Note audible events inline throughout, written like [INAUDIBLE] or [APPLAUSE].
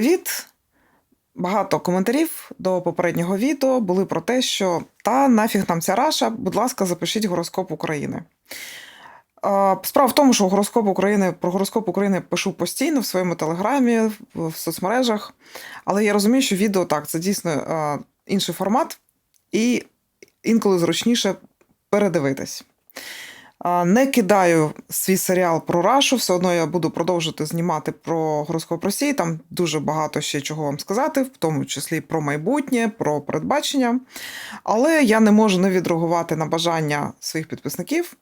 Привіт! Багато коментарів до попереднього відео були про те, що та нафіг нам ця раша, будь ласка, запишіть гороскоп України. Справа в тому, що гороскоп України про гороскоп України пишу постійно в своєму телеграмі, в, соцмережах. Але я розумію, що відео так, це дійсно інший формат, і інколи зручніше передивитись. Не кидаю свій серіал про Рашу, все одно я буду продовжувати знімати про гороскоп Росії. Там дуже багато ще чого вам сказати, в тому числі про майбутнє, про передбачення. Але я не можу не відреагувати на бажання своїх підписників.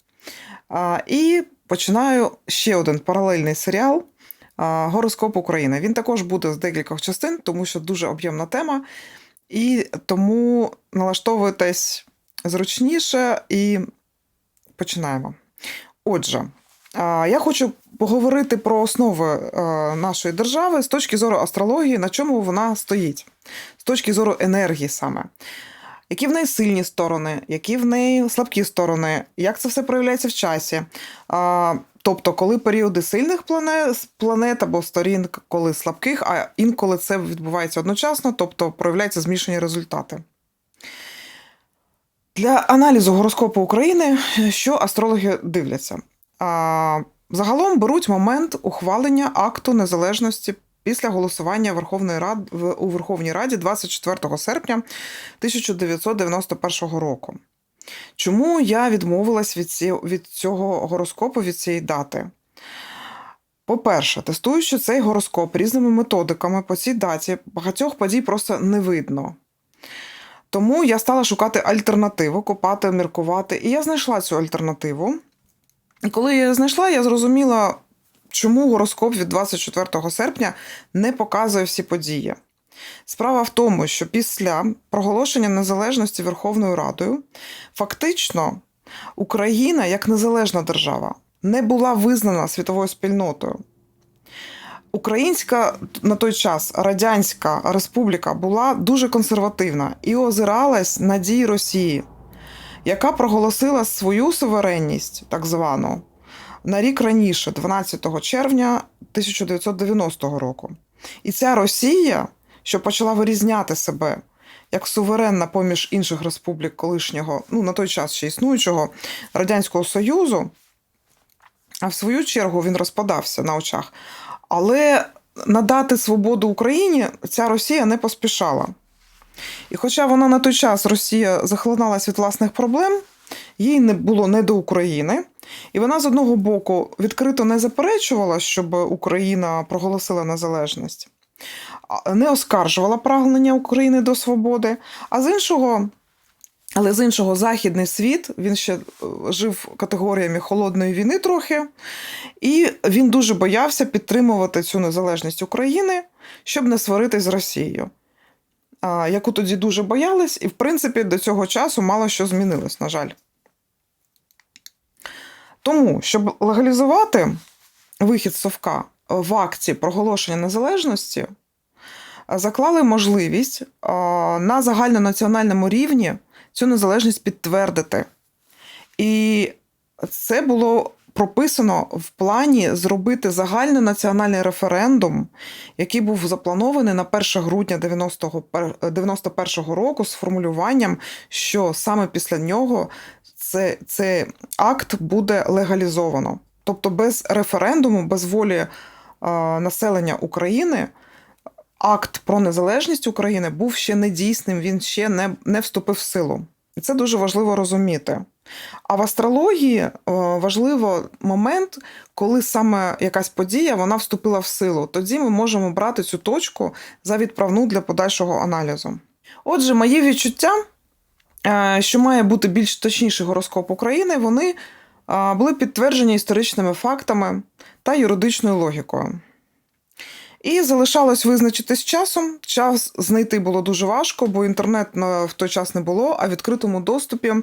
І починаю ще один паралельний серіал Гороскоп України. Він також буде з декількох частин, тому що дуже об'ємна тема. І тому налаштовуйтесь зручніше і починаємо. Отже, я хочу поговорити про основи е, нашої держави з точки зору астрології, на чому вона стоїть, з точки зору енергії саме. Які в неї сильні сторони, які в неї слабкі сторони, як це все проявляється в часі? А, Тобто, коли періоди сильних планет, планет або сторін, коли слабких, а інколи це відбувається одночасно, тобто проявляються змішані результати. Для аналізу гороскопу України, що астрологи дивляться? А, Загалом беруть момент ухвалення акту незалежності після голосування Верховної Ради у Верховній Раді 24 серпня 1991 року. Чому я відмовилась від, ці, від цього гороскопу, від цієї дати? По-перше, тестуючи цей гороскоп різними методиками по цій даті, багатьох подій просто не видно. Тому я стала шукати альтернативу, копати, міркувати, і я знайшла цю альтернативу. І коли я її знайшла, я зрозуміла, чому гороскоп від 24 серпня не показує всі події. Справа в тому, що після проголошення незалежності Верховною Радою фактично Україна як незалежна держава не була визнана світовою спільнотою. Українська на той час Радянська Республіка була дуже консервативна і озиралась на дії Росії, яка проголосила свою суверенність, так звану, на рік раніше, 12 червня 1990 року. І ця Росія, що почала вирізняти себе як суверенна поміж інших республік колишнього, ну на той час ще існуючого Радянського Союзу, а в свою чергу він розпадався на очах. Але надати свободу Україні ця Росія не поспішала. І хоча вона на той час Росія захлиналась від власних проблем, їй не було не до України. І вона з одного боку відкрито не заперечувала, щоб Україна проголосила незалежність, не оскаржувала прагнення України до свободи, а з іншого. Але з іншого, західний світ він ще е, жив категоріями холодної війни трохи, і він дуже боявся підтримувати цю незалежність України, щоб не сваритись з Росією, яку тоді дуже боялись, і, в принципі, до цього часу мало що змінилось, на жаль. Тому, щоб легалізувати вихід Совка в акті проголошення незалежності, заклали можливість на загальнонаціональному рівні цю незалежність підтвердити. І це було прописано в плані зробити загальний національний референдум, який був запланований на 1 грудня 91-го року з формулюванням, що саме після нього це, цей акт буде легалізовано. Тобто без референдуму, без волі е, населення України. Акт про незалежність України був ще недійсним, він ще не не вступив в силу. І це дуже важливо розуміти. А в астрології важливо момент, коли саме якась подія вона вступила в силу. Тоді ми можемо брати цю точку за відправну для подальшого аналізу. Отже, мої відчуття, е, що має бути більш точніший гороскоп України, вони були підтверджені історичними фактами та юридичною логікою. І залишалось визначитись часом. Час знайти було дуже важко, бо інтернет в той час не було. А в відкритому доступі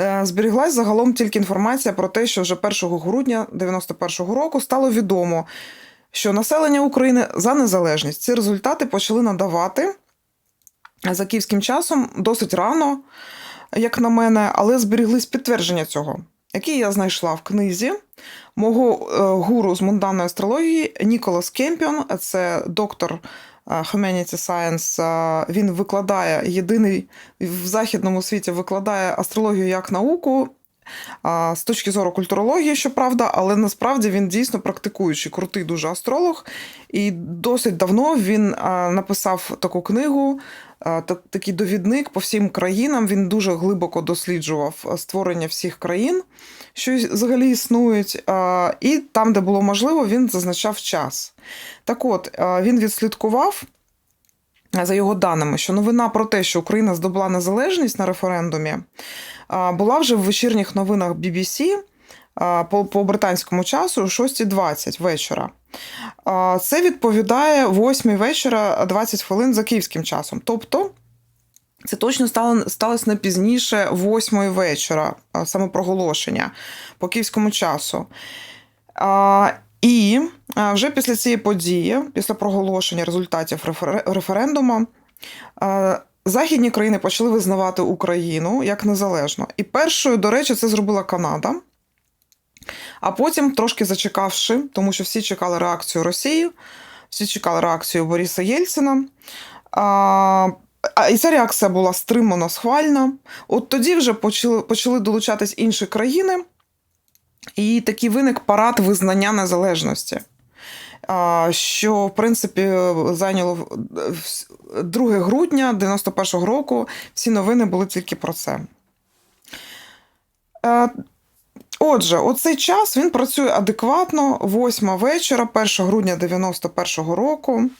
е, зберіглась загалом тільки інформація про те, що вже 1 грудня 91-го року стало відомо, що населення України за незалежність ці результати почали надавати за київським часом досить рано, як на мене, але зберіглись підтвердження цього який я знайшла в книзі мого е, гуру з мунданної астрології Ніколас Кемпіон, це доктор е, Humanity Science, е, він викладає єдиний в західному світі викладає астрологію як науку. З точки зору культурології, щоправда, але насправді він дійсно практикуючий, крутий дуже астролог. І досить давно він написав таку книгу, такий довідник по всім країнам. Він дуже глибоко досліджував створення всіх країн, що взагалі існують. І там, де було можливо, він зазначав час. Так от, він відслідкував. За його даними, що новина про те, що Україна здобула незалежність на референдумі, була вже в вечірніх новинах BBC по, по британському часу о 6.20 вечора. Це відповідає 8 вечора 20 хвилин за київським часом. Тобто це точно стало, сталося не пізніше 8 вечора, а, саме проголошення по київському часу. І вже після цієї події, після проголошення результатів рефер- референдуму, західні країни почали визнавати Україну як незалежну. І першою, до речі, це зробила Канада. А потім, трошки зачекавши, тому що всі чекали реакцію Росії, всі чекали реакцію Бориса Єльцина. А, і ця реакція була стримано схвальна. От тоді вже почали, почали долучатись інші країни, і такий виник парад визнання незалежності. Що, в принципі, зайняло 2 грудня 91-го року. Всі новини були тільки про це. Е, Отже, оцей час він працює адекватно, 8 вечора, 1 грудня 91-го року.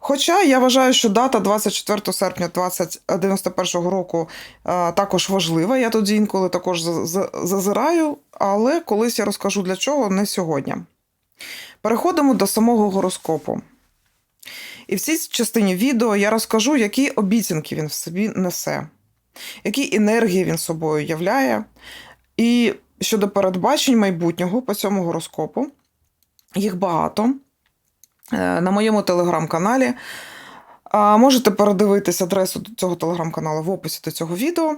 Хоча я вважаю, що дата 24 серпня 1991 року е, також важлива. Я тоді інколи також за- за- зазираю, але колись я розкажу для чого, не сьогодні. Переходимо до самого гороскопу. І в цій частині відео я розкажу, які обіцянки він в собі несе, які енергії він собою являє. І щодо передбачень майбутнього по цьому гороскопу, їх багато. Е, На моєму телеграм-каналі. Можете передивитись адресу цього телеграм-каналу в описі до цього відео.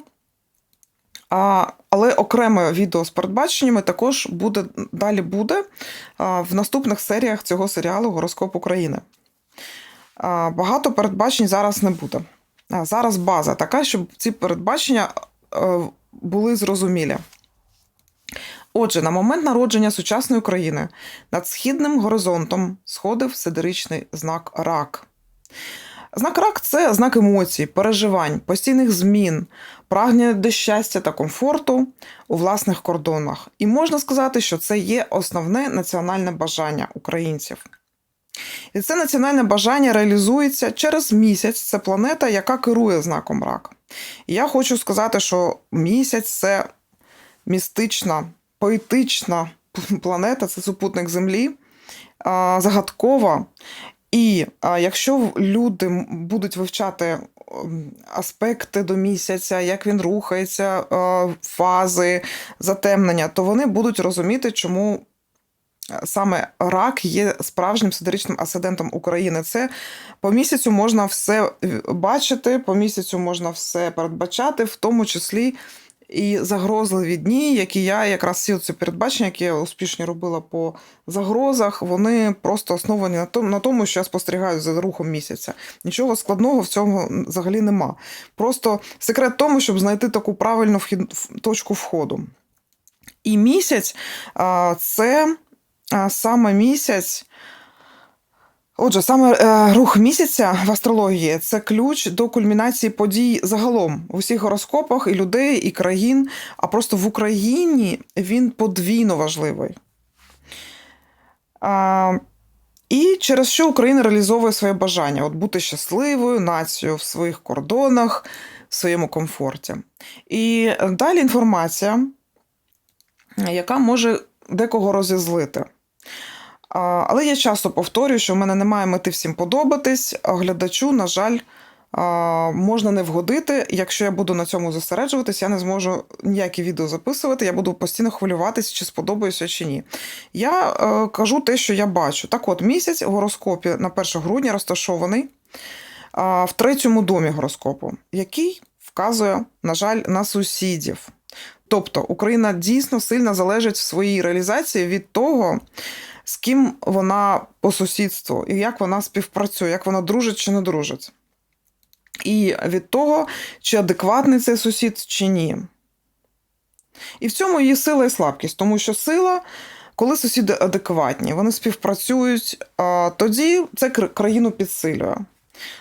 Але окреме відео з передбаченнями також буде, далі буде в наступних серіях цього серіалу Гороскоп України. Багато передбачень зараз не буде. Зараз база така, щоб ці передбачення е, були зрозумілі. Отже, на момент народження сучасної України над східним горизонтом сходив сидеричний знак рак. Знак рак це знак емоцій, переживань, постійних змін, прагнення до щастя та комфорту у власних кордонах. І можна сказати, що це є основне національне бажання українців. І це національне бажання реалізується через місяць. Це планета, яка керує знаком рак. І я хочу сказати, що місяць це містична, поетична [LAUGHS] планета, це супутник Землі, загадкова. І якщо люди будуть вивчати аспекти до місяця, як він рухається, фази затемнення, то вони будуть розуміти, чому саме рак є справжнім сидеричним асцендентом України. Це по місяцю можна все е, бачити, по місяцю можна все передбачати, в тому числі і загрозливі дні, які я якраз всі ці передбачення, які я успішно робила по загрозах, вони просто основані на тому, на тому, що я спостерігаю за рухом місяця. Нічого складного в цьому взагалі нема. Просто секрет тому, щоб знайти таку правильну вхід, точку входу. І місяць це саме місяць. Отже, саме е, рух місяця в астрології це ключ до кульмінації подій загалом в усіх гороскопах і людей, і країн. А просто в Україні він подвійно важливий. А, і через що Україна реалізовує своє бажання от бути щасливою нацією в своїх кордонах, в своєму комфорті. І далі інформація, яка може декого розізлити. Але я часто повторюю, що в мене немає мети всім подобатись. Глядачу, на жаль, можна не вгодити. Якщо я буду на цьому зосереджуватись, я не зможу ніякі відео записувати. Я буду постійно хвилюватись, чи сподобаюся, чи ні. Я е, кажу те, що я бачу. Так от, місяць в гороскопі на 1 грудня розташований в третьому домі гороскопу, який вказує, на жаль, на сусідів. Тобто Україна дійсно сильно залежить в своїй реалізації від того, з ким вона по сусідству, і як вона співпрацює, як вона дружить чи не дружить. І від того, чи адекватний цей сусід, чи ні. І в цьому її сила і слабкість, тому що сила, коли сусіди адекватні, вони співпрацюють, тоді це кр- країну підсилює.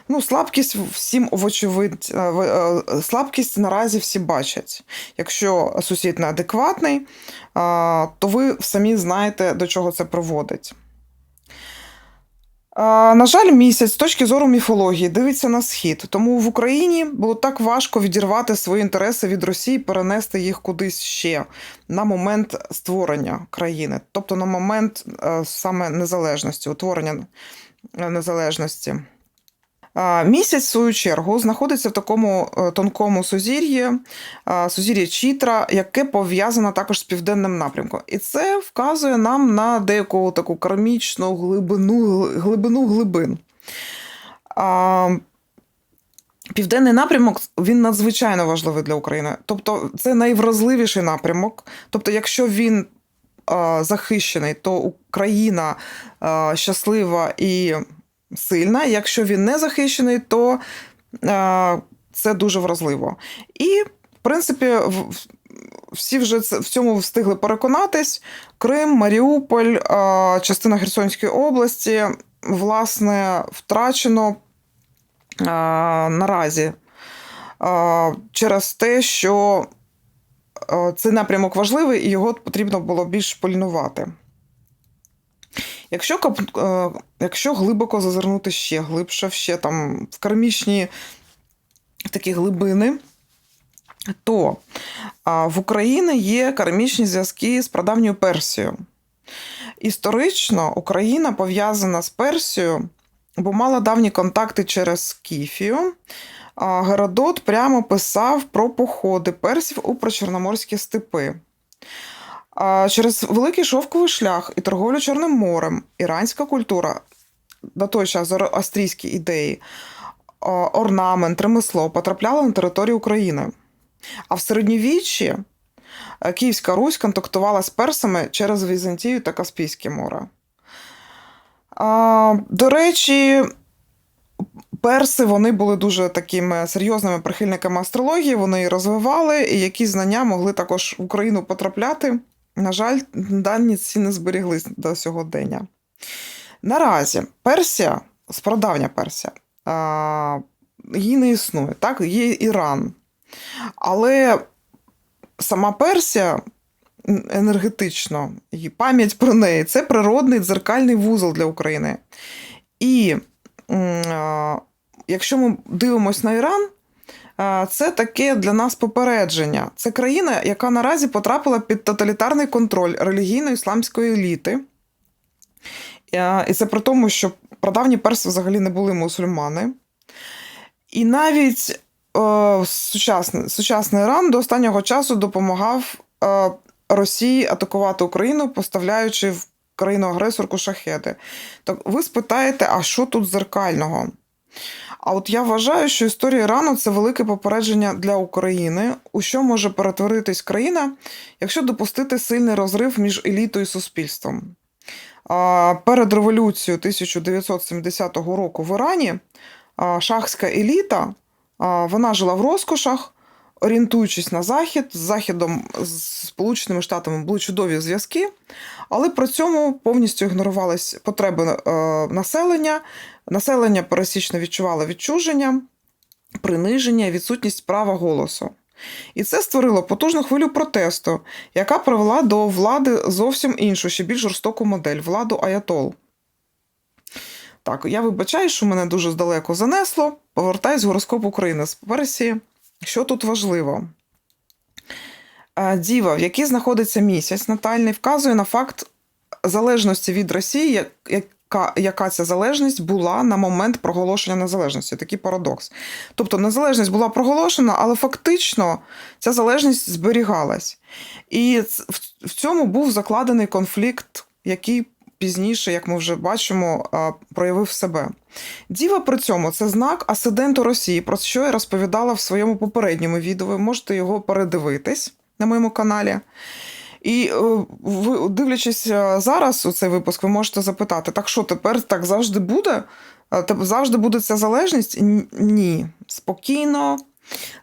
Ну, слабкість всім вочевидь, е, е, слабкість наразі всі бачать. Якщо сусід неадекватний, то ви самі знаєте, до чого це приводить. А, На жаль, місяць з точки зору міфології дивиться на схід, тому в Україні було так важко відірвати свої інтереси від Росії, перенести їх кудись ще на момент створення країни, тобто на момент е, саме незалежності, утворення е, незалежності. Місяць, в свою чергу, знаходиться в такому е, тонкому сузір'ї, сузір'ї Чітра, яке пов'язане також з південним напрямком. І це вказує нам на деяку таку кармічну глибину, глибину глибин. Південний напрямок він надзвичайно важливий для України. Тобто, це найвразливіший напрямок. Тобто, якщо він захищений, то Україна щаслива і сильна. Якщо він не захищений, то е, це дуже вразливо. І, в принципі, в- всі вже це- в цьому встигли переконатись. Крим, Маріуполь, е, частина Херсонської області, власне, втрачено е, наразі через те, що цей напрямок важливий і його потрібно було більш пильнувати. Якщо, кап- е, якщо глибоко зазирнути ще глибше, ще там в кармічні такі глибини, то в Україні є кармічні зв'язки з прадавньою Персією. Історично Україна пов'язана з Персією, бо мала давні контакти через Скіфію. А Геродот прямо писав про походи персів у причорноморські степи. Через великий шовковий шлях і торговлю Чорним морем, іранська культура, на той час зороастрійські ідеї, орнамент, ремесло потрапляли на територію України. А в середньовіччі е, Київська Русь контактувала з персами через Візантію та Каспійське море. До речі, перси вони були дуже такими серйозними прихильниками астрології, вони її розвивали, і якісь знання могли також в Україну потрапляти. На жаль, дані не зберіглись до сьогодення. Наразі Персія, спрадавня Персія, її не існує. Так, є Іран. Але сама Персія енергетично, і пам'ять про неї це природний дзеркальний вузол для України. І якщо ми дивимося на Іран, це таке для нас попередження. Це країна, яка наразі потрапила під тоталітарний контроль релігійно-ісламської еліти. Е, І це при тому, що прадавні перси взагалі не були мусульмани. І навіть е, сучасний, сучасний Іран до останнього часу допомагав е, Росії атакувати Україну, поставляючи в країну-агресорку шахеди. Так ви спитаєте, а що тут зеркального? А от я вважаю, що історія Ірану це велике попередження для України, у що може перетворитись країна, якщо допустити сильний розрив між елітою і суспільством. Перед революцією 1970 року в Ірані шахська еліта вона жила в розкошах, орієнтуючись на захід, з західом з Сполученими Штатами були чудові зв'язки, але при цьому повністю ігнорувались потреби е, населення. Населення пересічно відчувало відчуження, приниження, відсутність права голосу. І це створило потужну хвилю протесту, яка привела до влади зовсім іншу, ще більш жорстоку модель владу Аятол. Так, я вибачаю, що мене дуже здалеко занесло. Повертаюсь в гороскоп України з Персії. Що тут важливо? Е, Діва, в якій знаходиться місяць натальний, вказує на факт залежності від Росії, яка, яка ця залежність була на момент проголошення незалежності. Такий парадокс. Тобто незалежність була проголошена, але фактично ця залежність зберігалась. І в- в цьому був закладений конфлікт, який пізніше, як ми вже бачимо, проявив себе. Діва при цьому це знак асценденту Росії, про що я розповідала в своєму попередньому відео. Ви можете його передивитись на моєму каналі. І е, ви, дивлячись е, зараз у цей випуск, ви можете запитати: так що тепер так завжди буде? Е, Завжди буде ця залежність? Ні. Спокійно.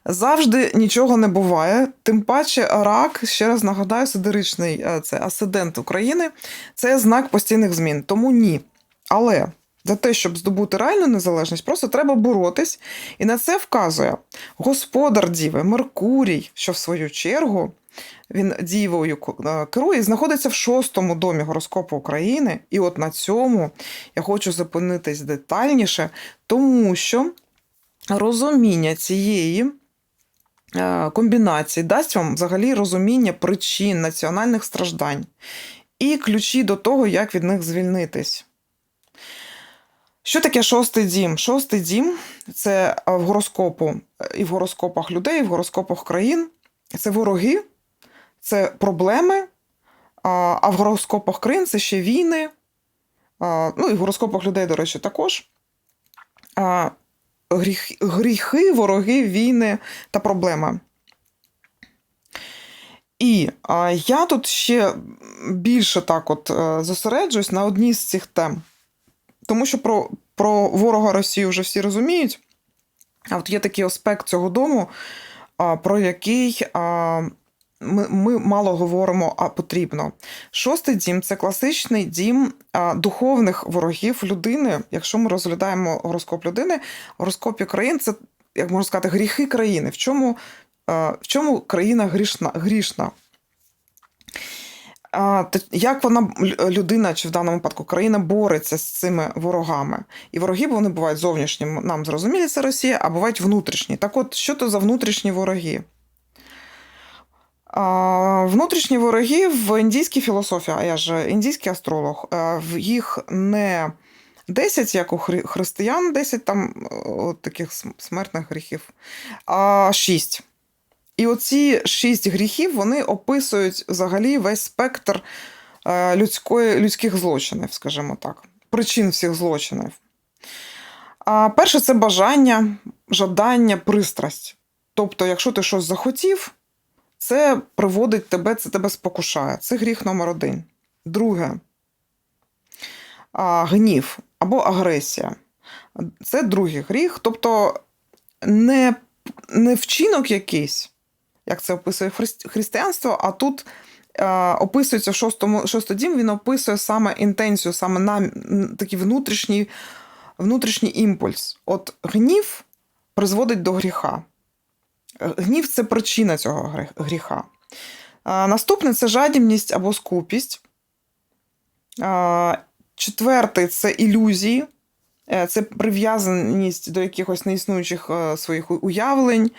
Завжди нічого не буває. Тим паче, рак, ще раз нагадаю, сидеричний е, це асцендент України, це знак постійних змін. Тому ні. Але за те, щоб здобути реальну незалежність, просто треба боротись. І на це вказує господар Діви Меркурій, що в свою чергу він дівою е, керує і знаходиться в шостому домі гороскопу України. І от на цьому я хочу зупинитись детальніше, тому що розуміння цієї е, комбінації дасть вам взагалі розуміння причин національних страждань і ключі до того, як від них звільнитись. Що таке шостий дім? Шостий дім це в гороскопу і в гороскопах людей, і в гороскопах країн. Це вороги, це проблеми, а в гороскопах країн це ще війни. Ну і в гороскопах людей, до речі, також. Гріх, гріхи, вороги, війни та проблеми. І а, я тут ще більше так от е, зосереджуюсь на одній з цих тем. Тому що про, про ворога Росії вже всі розуміють. А от є такий аспект цього дому, а, про який а, ми, ми мало говоримо, а потрібно. Шостий дім це класичний дім духовних ворогів людини. Якщо ми розглядаємо гороскоп людини, гороскопі країн це, як можна сказати, гріхи країни. В чому, в чому країна грішна? грішна? Як вона людина, чи в даному випадку країна бореться з цими ворогами? І вороги вони бувають зовнішні, нам зрозумілі, це Росія, а бувають внутрішні. Так от, що то за внутрішні вороги? Внутрішні вороги в індійській філософії, а я ж індійський астролог, е, в їх не 10, як у християн, 10 там е, от таких смертних гріхів, а 6. І оці шість гріхів вони описують взагалі весь спектр е, людської, людських злочинів, скажімо так, причин всіх злочинів. Перше це бажання, жадання, пристрасть. Тобто, якщо ти щось захотів, це приводить тебе, це тебе спокушає. Це гріх номер один. Друге гнів або агресія. Це другий гріх. Тобто не, не вчинок якийсь, як це описує християнство, а тут е, описується в шостому шостий дім, він описує саме інтенцію, саме нам такий внутрішній, внутрішній імпульс. От гнів призводить до гріха. Гнів це причина цього гріха. Наступне це жадібність або скупість. Четвертий це ілюзії, Е, це прив'язаність до якихось неіснуючих е, своїх уявлень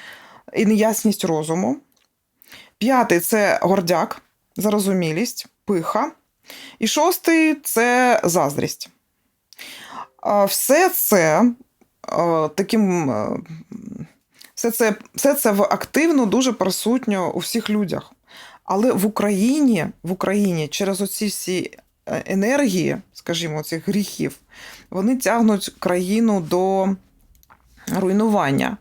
і неясність розуму. П'ятий це гордяк, зарозумілість, пиха. І шостий це заздрість. Все це е, таким. Все це, все це активно дуже присутньо у всіх людях. Але в Україні, в Україні через оці всі е, енергії, скажімо, цих гріхів, вони тягнуть країну до руйнування.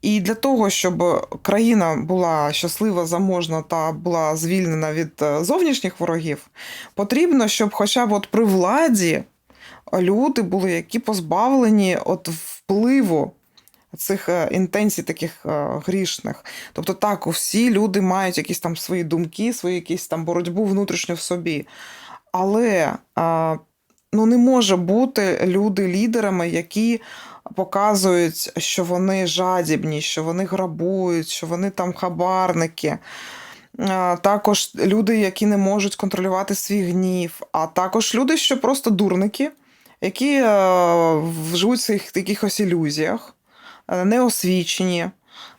І для того, щоб країна була щаслива, заможна та була звільнена від е, зовнішніх ворогів, потрібно, щоб хоча б от при владі люди були, які позбавлені от впливу цих е, інтенцій таких е, грішних. Тобто, так, всі люди мають якісь там свої думки, свою якісь там боротьбу внутрішню в собі. Але ну, не може бути люди лідерами, які показують, що вони жадібні, що вони грабують, що вони там хабарники. Також люди, які не можуть контролювати свій гнів, а також люди, що просто дурники, які е, в- своїх якихось ілюзіях, е, неосвічені.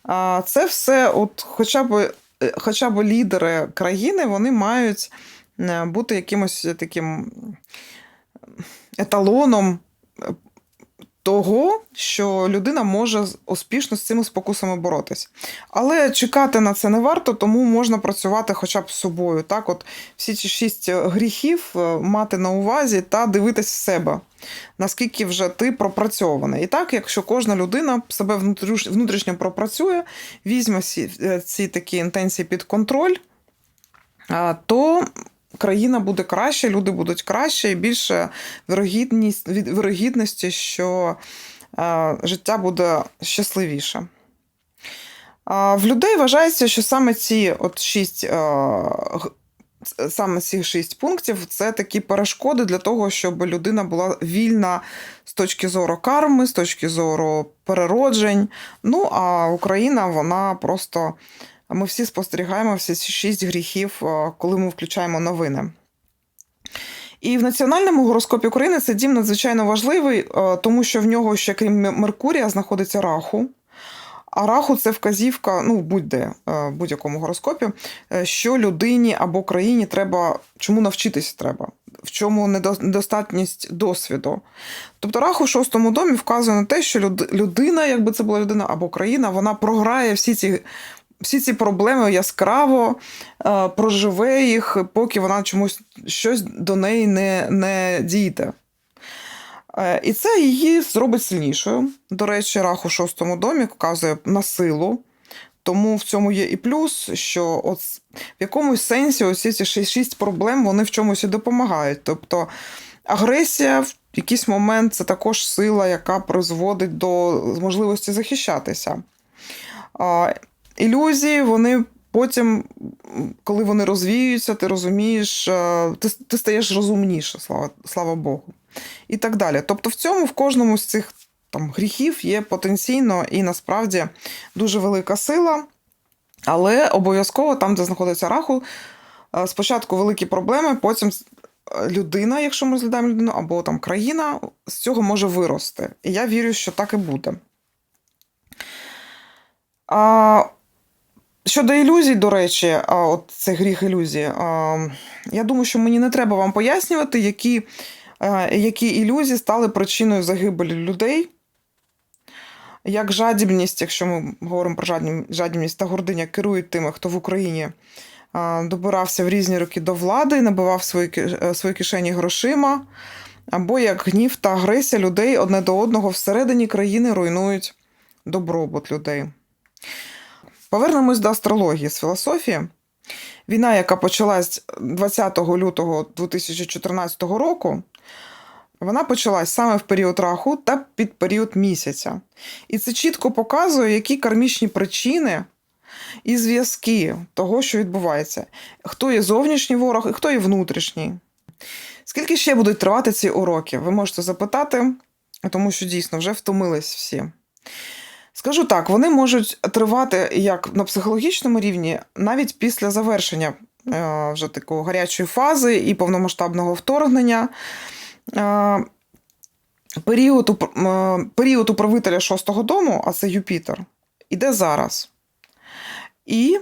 А, Це все, от хоча б, е, хоча б лідери країни, вони мають е, бути якимось таким еталоном е, того, що людина може успішно з цими спокусами боротись. Але чекати на це не варто, тому можна працювати хоча б з собою. Так, от всі ці шість е, гріхів е, мати на увазі та дивитись в себе, наскільки вже ти пропрацьований. І так, якщо кожна людина себе внутрішньо пропрацює, візьме ці, е, такі інтенції під контроль. то країна буде краще, люди будуть краще і більше вірогідність, вірогідності, що е, життя буде щасливіше. В людей вважається, що саме ці от шість, е, саме ці шість пунктів це такі перешкоди для того, щоб людина була вільна з точки зору карми, з точки зору перероджень. Ну а Україна, вона просто. Ми всі спостерігаємо всі ці шість гріхів, е, коли ми включаємо новини. І в національному гороскопі України цей дім надзвичайно важливий, е, тому що в нього ще крім Меркурія знаходиться Раху. А раху це вказівка, ну будь-де, е, в будь-якому гороскопі, що людині або країні треба, чому навчитись треба, в чому недостатність досвіду. Тобто раху в шостому домі вказує на те, що людина, якби це була людина або країна, вона програє всі ці. Всі ці проблеми яскраво е, проживе їх, поки вона чомусь щось до неї не, не дійде. Е, І це її зробить сильнішою. До речі, рах у шостому домі вказує на силу. Тому в цьому є і плюс, що от в якомусь сенсі ось ці шість проблем вони в чомусь і допомагають. Тобто агресія в якийсь момент це також сила, яка призводить до можливості захищатися. Ілюзії, вони потім, коли вони розвіюються, ти розумієш, е, ти, ти стаєш розумніше, слава, слава Богу. І так далі. Тобто, в цьому в кожному з цих там, гріхів є потенційно і насправді дуже велика сила, але обов'язково там, де знаходиться раху, е, спочатку великі проблеми, потім людина, якщо ми розглядаємо людину, або там країна, з цього може вирости. І я вірю, що так і буде. А, щодо ілюзій, до речі, от це гріх ілюзії. Я думаю, що мені не треба вам пояснювати, які, які ілюзії стали причиною загибелі людей. Як жадібність, якщо ми говоримо про жадіб- жадібність та гординя, керують тими, хто в Україні добирався в різні роки до влади, набивав свої, е, свої кишені грошима, або як гнів та агресія людей одне до одного всередині країни руйнують добробут людей. Повернемось до астрології з філософії. Війна, яка почалась 20 лютого 2014 року, вона почалась саме в період раху та під період місяця. І це чітко показує, які кармічні причини і зв'язки того, що відбувається. Хто є зовнішній ворог і хто є внутрішній. Скільки ще будуть тривати ці уроки? Ви можете запитати, тому що дійсно вже втомились всі. Скажу так, вони можуть тривати як на психологічному рівні, навіть після завершення е, вже такої гарячої фази і повномасштабного вторгнення. Е, Період, е, період управителя шостого дому, а це Юпітер, іде зараз. І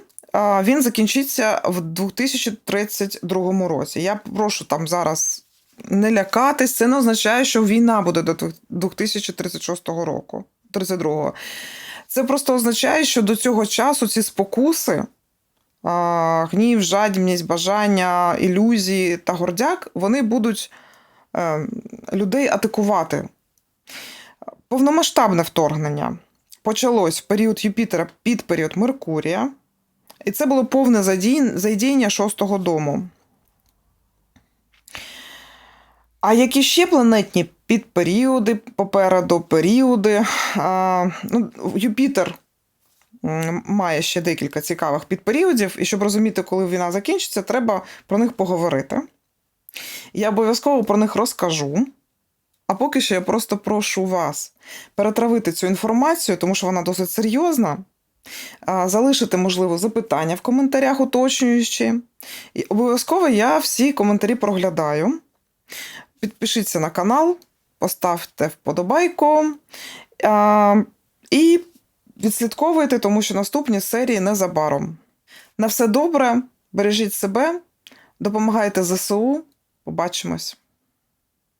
він закінчиться в 2032 році. Я прошу там зараз не лякатись, це не означає, що війна буде до 2036 року. 32-го. Це просто означає, що до цього часу ці спокуси, гнів, жадібність, бажання, ілюзії та гордяк, вони будуть е, людей атакувати. Повномасштабне вторгнення почалось в період Юпітера під період Меркурія, і це було повне задіяння шостого дому. А які ще планетні підперіоди попереду, періоди? А, ну, Юпітер має ще декілька цікавих підперіодів, і щоб розуміти, коли війна закінчиться, треба про них поговорити. Я обов'язково про них розкажу. А поки що я просто прошу вас перетравити цю інформацію, тому що вона досить серйозна. Залишити, можливо, запитання в коментарях, уточнюючи. І обов'язково я всі коментарі проглядаю. Підпишіться на канал, поставте вподобайку а, і відслідковуйте, тому що наступні серії незабаром. На все добре, бережіть себе, допомагайте ЗСУ. Побачимось!